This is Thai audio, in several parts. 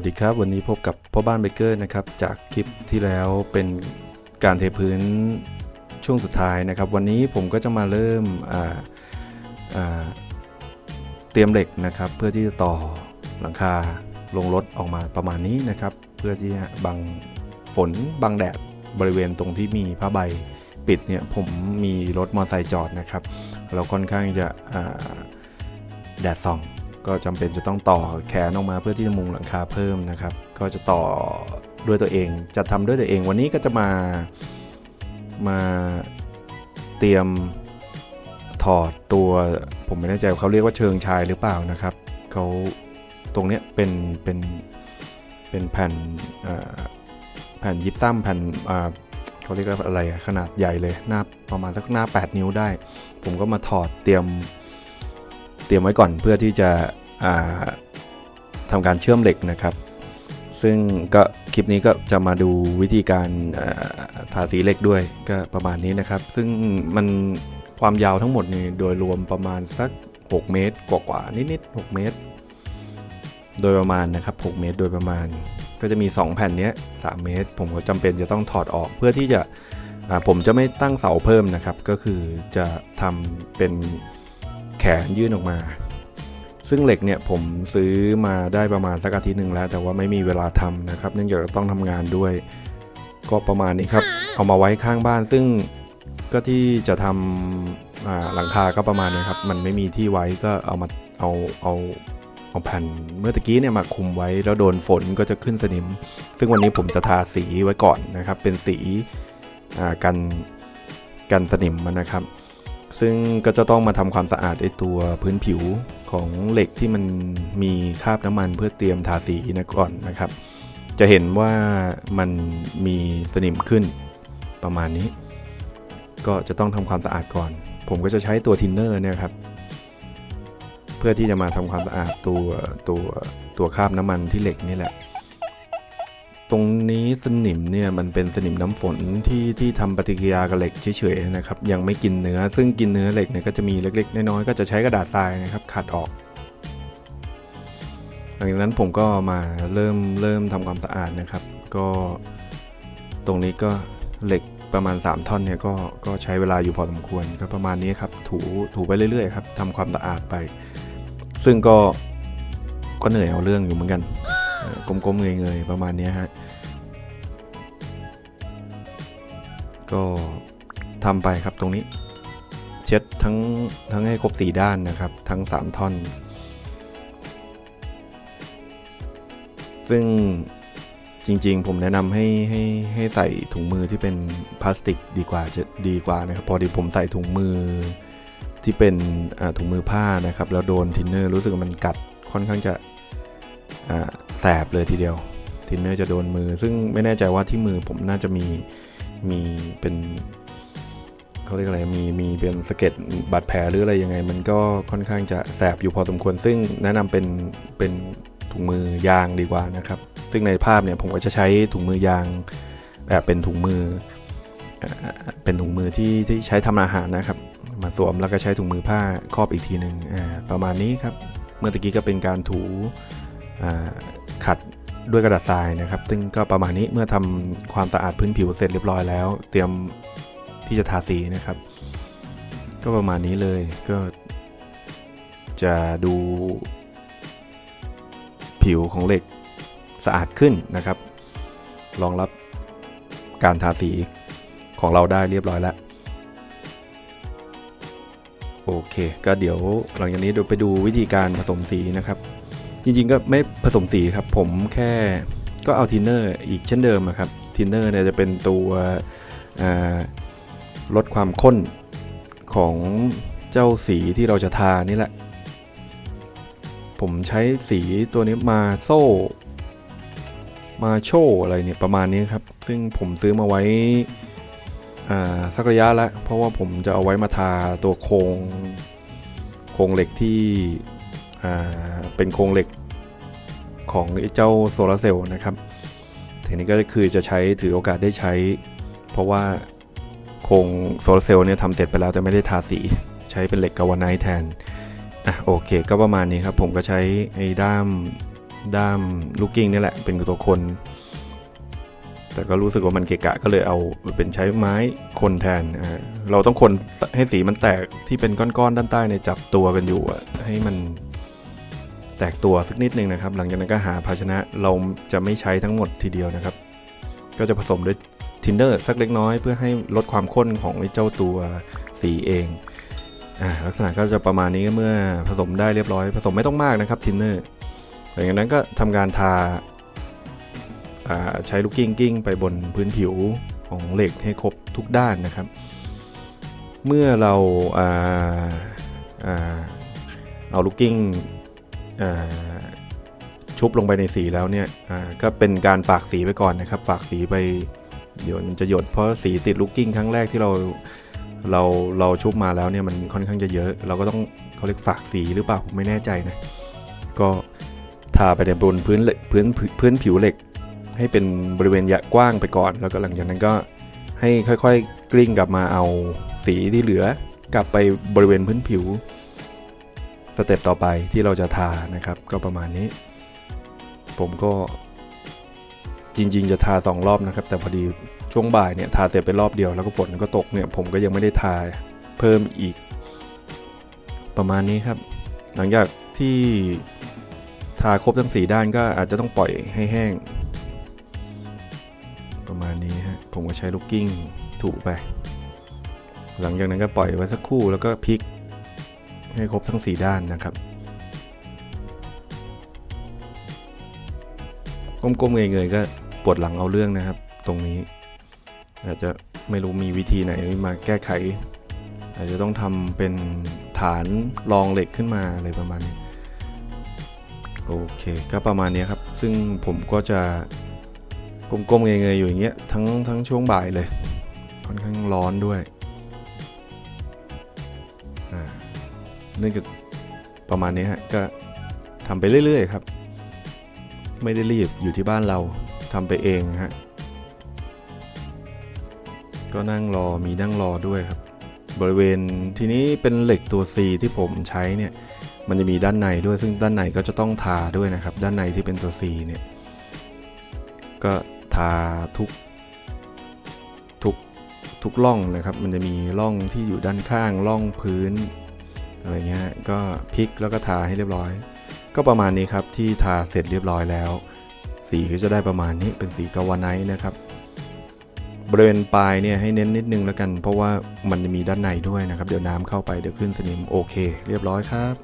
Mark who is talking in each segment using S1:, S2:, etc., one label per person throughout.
S1: วัสดีครับ วันนี้พบกับพ่อบ้านเบเกอร์นะครับจากคลิปที่แล้วเป็นการเทพื้นช่วงสุดท้ายนะครับ วันนี้ผมก็จะมาเริ่มเตรียมเหล็กนะครับ เพื่อที่จะต่อหลังคาลงรถออกมาประมาณนี้นะครับ เพื่อที่จะบังฝนบังแดดบริเวณตรงที่มีผ้าใบปิดเนี่ยผมมีรถมอเตอร์ไซค์จอดนะครับ เราค่อนข้างจะแดดส่อง ก็จำเป็นจะต้องต่อแขนออกมาเพื่อที่จะมุงหลังคาเพิ่มนะครับ ก็จะต่อด้วยตัวเองจะทำด้วยตัวเอง วันนี้ก็จะมามาเตรียมถอดตัวผมไม่แน่ใจว่าเขาเรียกว่าเชิงชายหรือเปล่านะครับเขาตรงเนี้ยเป็นเป็นเป็นแผ่นแผ่นยิปซัมแผ่นเขาเรียกว่าอะไรขนาดใหญ่เลยหน้าประมาณสักหน้า 8 นิ้วได้ ผมก็มาถอดเตรียม ตรียมไว้ก่อนเพื่อที่จะทำการเชื่อมเหล็กนะครับ ซึ่งก็คลิปนี้ก็จะมาดูวิธีการทาสีเหล็กด้วยก็ประมาณนี้นะครับ ซึ่งมันความยาวทั้งหมดนี่โดยรวมประมาณสัก 6 เมตร กว่าๆนิดๆ6เมตร โดยประมาณนะครับ 6 เมตรโดยประมาณ ก็จะมี 2 แผ่นนี้3เมตร ผมก็จำเป็นจะต้องถอดออกเพื่อที่จะผมจะไม่ตั้งเสาเพิ่มนะครับ ก็คือจะทำเป็น แขนยื่นออกมา ซึ่งเหล็กเนี่ยผมซื้อมาได้ประมาณสักอาทิตย์หนึ่งแล้ว แต่ว่าไม่มีเวลาทำนะครับ เนื่องจากต้องทำงานด้วย ก็ประมาณนี้ครับ เอามาไว้ข้างบ้าน ซึ่งก็ที่จะทำหลังคาก็ประมาณนี้ครับ มันไม่มีที่ไว้ก็เอามาเอาเอาเอาแผ่นเมื่อตะกี้เนี่ยมาคุมไว้แล้วโดนฝนก็จะขึ้นสนิม ซึ่งวันนี้ผมจะทาสีไว้ก่อนนะครับ เป็นสีกันกันสนิมมันนะครับ ซึ่งก็จะต้องมาทำความสะอาดไอตัวพื้นผิวของเหล็กที่มันมีคราบน้ำมันเพื่อเตรียมทาสีนะก่อนนะครับ จะเห็นว่ามันมีสนิมขึ้นประมาณนี้ ก็จะต้องทำความสะอาดก่อน ผมก็จะใช้ตัวทินเนอร์เนี่ยครับ เพื่อที่จะมาทำความสะอาดตัวตัวตัวคราบน้ำมันที่เหล็กนี่แหละ ตรงนี้สนิมเนี่ยมันเป็นสนิมน้ำฝนที่ที่ทำปฏิกิริยากับเหล็กเฉยๆนะครับยังไม่กินเนื้อ ซึ่งกินเนื้อเหล็กเนี่ยก็จะมีเล็กๆน้อยๆก็จะใช้กระดาษทรายนะครับขัดออก หลังจากนั้นผมก็มาเริ่มเริ่มทำความสะอาดนะครับ ก็ตรงนี้ก็เหล็กประมาณ 3 ท่อนเนี่ยก็ก็ใช้เวลาอยู่พอสมควรก็ประมาณนี้ครับถูถูไปเรื่อยๆครับทำความสะอาดไป ซึ่งก็ก็เหนื่อยเอาเรื่องอยู่เหมือนกัน กลมๆเงยๆประมาณนี้ฮะก็ทำไปครับตรงนี้ เช็ดทั้งทั้งให้ครบสีด้านนะครับ ทั้ง 3 ท่อน ซึ่งจริงๆ ผมแนะนำให้ให้ให้ใส่ถุงมือที่เป็นพลาสติกดีกว่าจะดีกว่านะครับ พอดีผมใส่ถุงมือที่เป็นถุงมือผ้านะครับ แล้วโดนทินเนอร์รู้สึกมันกัดค่อนข้างจะ แสบเลยทีเดียวทินเนอร์จะโดนมือ ซึ่งไม่แน่ใจว่าที่มือผมน่าจะมีมีเป็นเขาเรียกอะไรมีมีเป็นสะเก็ดบาดแผลหรืออะไรยังไง มันก็ค่อนข้างจะแสบอยู่พอสมควร ซึ่งแนะนำเป็นเป็นถุงมือยางดีกว่านะครับ ซึ่งในภาพเนี่ยผมก็จะใช้ถุงมือยางแบบเป็นถุงมือเป็นถุงมือที่ที่ใช้ทำอาหารนะครับ มาสวมแล้วก็ใช้ถุงมือผ้าครอบอีกทีหนึ่งประมาณนี้ครับ เมื่อตะกี้ก็เป็นการถู ขัดด้วยกระดาษทรายนะครับ ซึ่งก็ประมาณนี้เมื่อทำความสะอาดพื้นผิวเสร็จเรียบร้อยแล้ว เตรียมที่จะทาสีนะครับ ก็ประมาณนี้เลยก็จะดูผิวของเหล็กสะอาดขึ้นนะครับ รองรับการทาสีของเราได้เรียบร้อยแล้ว โอเค ก็เดี๋ยวหลังจากนี้เดี๋ยวไปดูวิธีการผสมสีนะครับ จริงๆก็ไม่ผสมสีครับ ผมแค่ก็เอาทินเนอร์อีกเช่นเดิมครับทินเนอร์เนี่ยจะเป็นตัวลดความข้นของเจ้าสีที่เราจะทานี่แหละ ผมใช้สีตัวนี้มาโซ่ มาโชว์อะไรเนี่ยประมาณนี้ครับ ซึ่งผมซื้อมาไว้สักระยะแล้ว เพราะว่าผมจะเอาไว้มาทาตัวโครงโครงเหล็กที่ เป็นโครงเหล็กของเจ้าโซลาเซลล์นะครับทีนี้ก็คือจะใช้ถือโอกาสได้ใช้ เพราะว่าโครงโซลาเซลล์เนี่ยทำเสร็จไปแล้วแต่ไม่ได้ทาสี ใช้เป็นเหล็กกาวาไนท์แทนอะโอเค ก็ประมาณนี้ครับ ผมก็ใช้ไอ้ด้ามด้ามลูกกิ้งนี่แหละเป็นตัวคน แต่ก็รู้สึกว่ามันเกะกะก็เลยเอาเป็นใช้ไม้คนแทนเราต้องคนให้สีมันแตกในเป็นก้อนๆด้านใต้ในจับตัวกันอยู่ให้มัน แตกตัวสักนิดนึงนะครับ หลังจากนั้นก็หาภาชนะเราจะไม่ใช้ทั้งหมดทีเดียวนะครับ ก็จะผสมด้วยทินเนอร์สักเล็กน้อย เพื่อให้ลดความข้นของเจ้าตัวสีเองอลักษณะก็จะประมาณนี้เมื่อผสมได้เรียบร้อย ผสมไม่ต้องมากนะครับทินเนอร์หลังจากนั้นก็ทำการทาาใช้ลูกกิ้งกิ้งไปบนพื้นผิวของเหล็กให้ครบทุกด้านนะครับ เมื่อเราาอาเอาลูกกิ้ง ชุบลงไปในสีแล้วเนี่ยก็เป็นการฝากสีไปก่อนนะครับ ฝากสีไปเดี๋ยวมันจะหยดเพราะสีติดลูกกิ้งครั้งแรกที่เราเราเราชุบมาแล้วเนี่ยมันค่อนข้างจะเยอะ เราก็ต้องเขาเรียกฝากสีหรือเปล่าผมไม่แน่ใจนะก็ทาไปในบนพื้นพื้นพื้นผิวเหล็ก ให้เป็นบริเวณยะกว้างไปก่อน แล้วก็หลังจากนั้นก็ให้ค่อยๆ กลิ้งกลับมาเอาสีที่เหลือกลับไปบริเวณพื้นผิว เต็ปต่อไปที่เราจะทานะครับ ก็ประมาณนี้ ผมก็จริงๆจะทา 2 รอบนะครับ แต่พอดีช่วงบ่ายเนี่ยทาเสร็จไปรอบเดียวแล้วก็ฝนก็ตกเนี่ยผมก็ยังไม่ได้ทาเพิ่มอีก ประมาณนี้ครับ หลังจากที่ทาครบทั้งสีด้านก็อาจจะต้องปล่อยให้แห้ง ประมาณนี้ฮะผมก็ใช้ลูกกิ้งถูไป หลังจากนั้นก็ปล่อยไว้สักครู่แล้วก็พลิก ให้ครบทั้งสีด้านนะครับ ก้มๆเงยๆก็ปวดหลังเอาเรื่องนะครับ ตรงนี้ อาจจะไม่รู้มีวิธีไหนมาแก้ไข อาจจะต้องทำเป็นฐานรองเหล็กขึ้นมาอะไรประมาณนี้โอเคก็ประมาณนี้ครับ ซึ่งผมก็จะก้มๆเงยๆอยู่อย่างเงี้ยทั้งทั้งช่วงบ่ายเลย ค่อนข้างร้อนด้วย เนื่องจากประมาณนี้ฮะก็ทำไปเรื่อยๆครับ ไม่ได้รีบอยู่ที่บ้านเราทำไปเองฮะก็นั่งรอมีนั่งรอด้วยครับ บริเวณทีนี้เป็นเหล็กตัว C ที่ผมใช้เนี่ยมันจะมีด้านในด้วยซึ่งด้านในก็จะต้องทาด้วยนะครับ ด้านในที่เป็นตัว C เนี่ยก็ทาทุกทุกทุกร่องนะครับ มันจะมีร่องที่อยู่ด้านข้างร่องพื้น อะไรเงี้ยก็พลิกแล้วก็ทาให้เรียบร้อย ก็ประมาณนี้ครับที่ทาเสร็จเรียบร้อยแล้ว สีก็จะได้ประมาณนี้เป็นสีกาวไนท์นะครับ บริเวณปลายเนี่ยให้เน้นนิดนึงแล้วกัน เพราะว่ามันจะมีด้านในด้วยนะครับ เดี๋ยวน้ำเข้าไปเดี๋ยวขึ้นสนิมโอเค เรียบร้อยครับ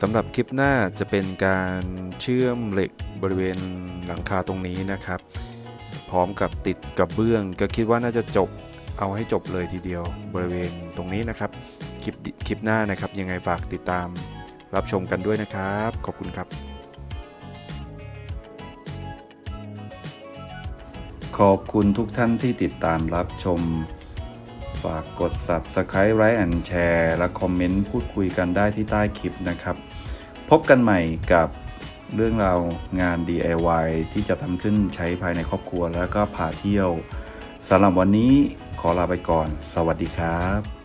S1: สำหรับคลิปหน้าจะเป็นการเชื่อมเหล็กบริเวณหลังคาตรงนี้นะครับ พร้อมกับติดกับเบื้อง ก็คิดว่าน่าจะจบเอาให้จบเลยทีเดียวบริเวณตรงนี้นะครับ ลิปคลิปหน้านะครับ ยังไงฝากติดตามรับชมกันด้วยนะครับ ขอบคุณครับ
S2: ขอบคุณทุกท่านที่ติดตามรับชม ฝากกด Subscribe ไลค์แอนแชร์และคอมเมนต์พูดคุยกันได้ที่ใต้คลิปนะครับ พบกันใหม่กับเรื่องราวงาน DIY ที่จะทำขึ้นใช้ภายในครอบครัวแล้วก็พาเที่ยวสำหรับวันนี้ขอลาไปก่อน สวัสดีครับ